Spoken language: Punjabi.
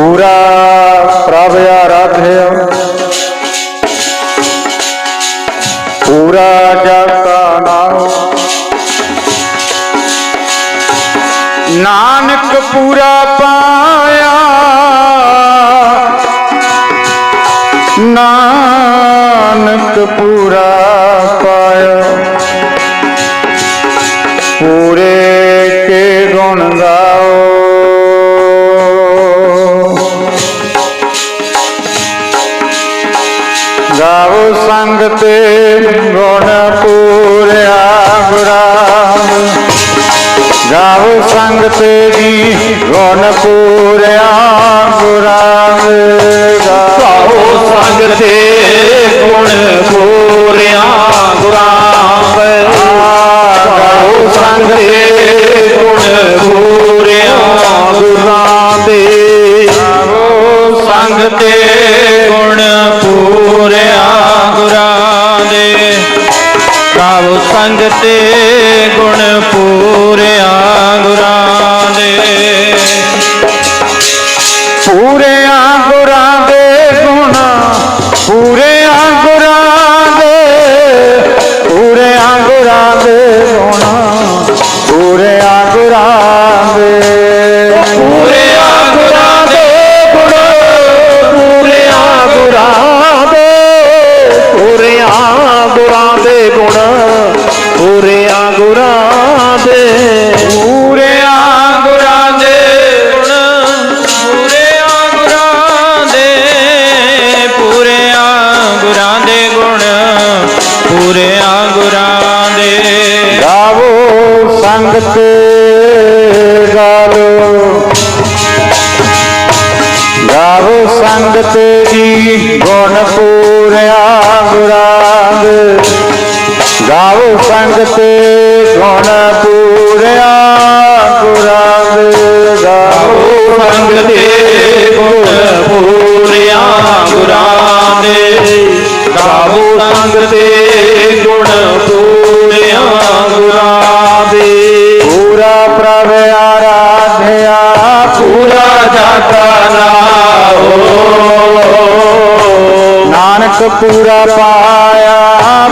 ਪੂਰਾ ਪ੍ਰਭ ਆਰਾਧਿਆ। ਪੂਰਾ ਜਗ ਕਾ ਨਾਮ। ਨਾਨਕ ਪੂਰਾ ਪਾਇਆ। ਨਾਨਕ ਪੂਰਾ ਗਾਓ ਸੰਗ ਤੇ ਗੁਣ ਪੂਰਿਆ ਗੁਰਾਮ ਗਾਓ ਸੰਗ ਤੇ ਜੀ ਗੁਣ ਪੂਰਿਆ ਗੁਰਾਮ ਗਾਓ ਸੰਗ ਤੇ ਗੁਣ ਪੂਰਿਆ ਗੁਰਾਮ ਗਾਓ ਸੰਗ ਤੇ ਗੁਣ ਪੂਰਿਆ ਗੁਰਾਂ ਦੇ ਗਾਓ ਸੰਗ ਤੇ ਗੁਣ ਪੂਰਿਆ ਸੰਗ ਤੇ ਗੁਣ ਪੂਰਿਆ ਗੁਰਾਂ ਦੇ। ਗੁਰਾਂ ਦੇ ਪੂਰਿਆਂ ਗੁਰਾਂ ਦੇ ਗੁਣ ਪੂਰਿਆਂ ਗੁਰਾਂ ਦੇ ਪੂਰਿਆਂ ਗੁਰਾਂ ਦੇ ਗੁਣ। ਪੂਰਿਆਂ ਗੁਰਾਂ ਦੇ ਗਾਵੋ ਸੰਗ ਤੇ ਗਾਵੋ। ਗਾਵੋ ਸੰਗ ਤੇ ਜੀ ਗੁਣ ਪੂਰਿਆ ਗੁਰਾਂ ਦੇ ਗਾਵੋ ਸੰਗ ਤੇ ਗੁਣ ਪੂਰਿਆ ਗੁਰਾਂ ਦੇ ਸੰਗ ਦੇ ਗੁਣ ਪੂਰਿਆ ਗੁਰਾਂ ਦੇ ਗਾਵੋ ਸੰਗ ਦੇ ਗੁਣ ਪੂਰਿਆ ਗੁਰਾਂ ਦੇ ਪੂਰਾ ਪ੍ਰਭ ਆਰਾਧਿਆ ਪੂਰਾ ਜਾਤਾ ਨਾਓ ਨਾਨਕ ਪੂਰਾ ਪਾਇਆ